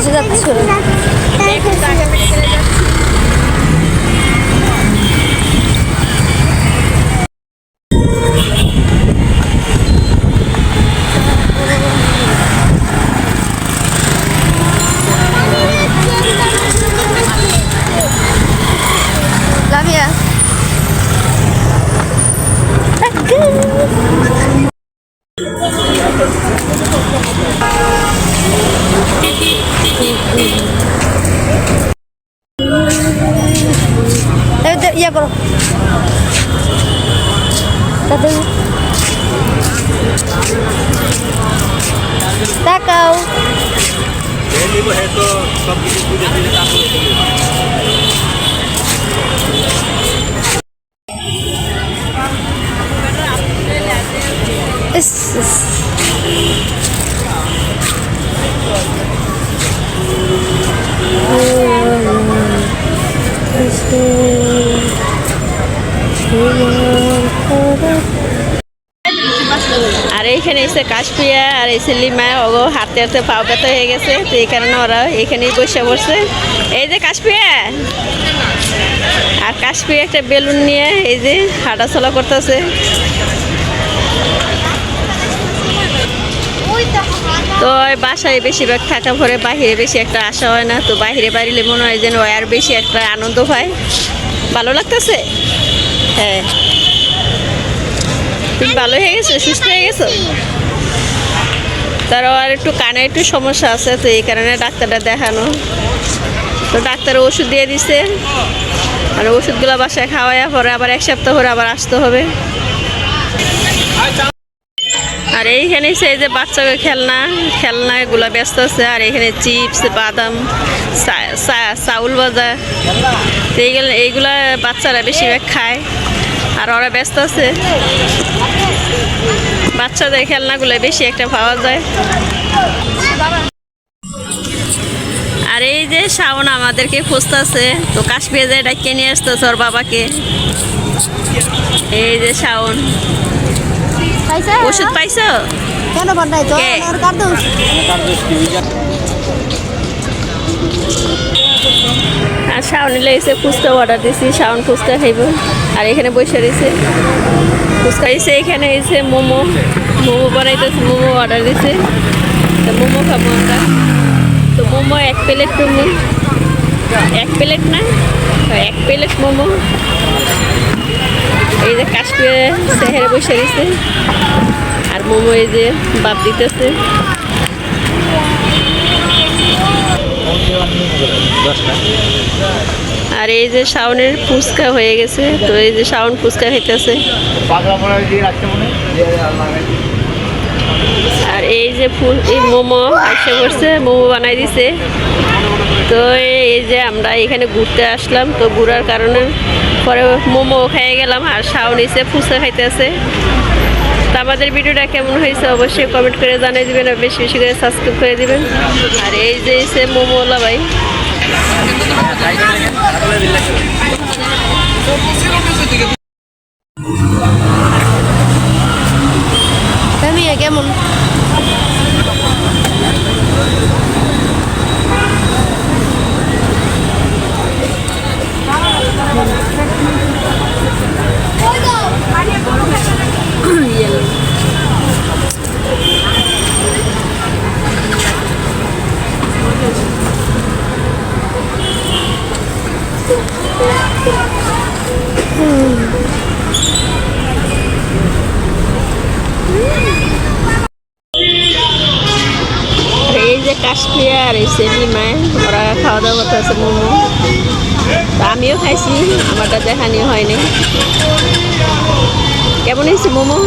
আকাশে যাচ্ছিল ইয়া করো। তাকাও। ইস, এইখানে এসে কাশপিয়া আর এসে লিমা ওগো হাতে হাতে পাও ব্যথা হয়ে গেছে। তো এই কারণে ওরা এখানেই বসে পড়ছে। এই যে কাশপিয়া আর কাশপিয়া একটা বেলুন নিয়ে এই যে হাঁটাচলা করতেছে। তো বাসায় বেশিরভাগ থাকা পরে বাহিরে বেশি একটা আসা হয় না। তো বাহিরে বাড়িলে মনে হয় যেন ওই আর বেশি একটা আনন্দ পায়। ভালো লাগতেছে? হ্যাঁ। তুমি ভালো হয়ে গেছো? সুস্থ হয়ে গেছো? তারও আর একটু কানে একটু সমস্যা আছে, তো এই কারণে ডাক্তারটা দেখানো। তো ডাক্তার ওষুধ দিয়ে দিছে। আর ওষুধগুলো বাসায় খাওয়াইয়া পরে আবার এক সপ্তাহ পরে আবার আসতে হবে। আর এইখানে সেই যে বাচ্চাদের খেলনা খেলনা এগুলো ব্যস্ত আছে। আর এখানে চিপস, বাদাম চাউল ভাজা। এইগুলো এইগুলা বাচ্চারা বেশিরভাগ খায়। আর ওরা ব্যস্ত আছে। বাচ্চাদের খেলনাগুলো বেশি একটা পাওয়া যায়। আর এই যে শাওন আমাদেরকে খুঁজতেছে তো কাশ্মীর যায় ডাকিয়ে নিয়ে আসতেছে ওর বাবাকে? এই যে শাওন। ওষুধ পাইছো? কেন তো আর শাওনি লেগেছে ফুচকা অর্ডার দিছি শাওন ফুচকা খাইব। আর এখানে বসে রয়েছে। ফুচকা এসে এখানে এসে মোমো মোমো বানাইতেছে মোমো অর্ডার দিছে। তো মোমো খাব আমরা। তো মোমো এক প্লেট মোমো এক প্লেট না? হ্যাঁ, এক প্লেট মোমো। এই যে কাশ্মীরে শহরে বসে রয়েছে। আর মোমো এই যে বাপ দিতেছে। আর এই যে শাওনের ফুচকা হয়ে গেছে, তো এই যে শাওন ফুচকা খাইতেছে। আর এই যে মোমো আসে পড়ছে, মোমো বানাই দিছে। তো এই যে আমরা এখানে ঘুরতে আসলাম, তো ঘুরার কারণে পরে মোমো খেয়ে গেলাম, আর শাওন এসে ফুচকা খাইতেছে। আমাদের ভিডিওটা কেমন হয়েছে অবশ্যই কমেন্ট করে জানিয়ে দেবেন আর বেশি বেশি করে সাবস্ক্রাইব করে দেবেন। আর এই যে সে মোমোলা ভাই। কাশ্মীর আর এসে সেলিমায় ওরা খাওয়া দাওয়া করতেছে মোমো। তা আমিও খাইছি আমারটা দেখানি হয়নি কেমন হয়েছে মোমো?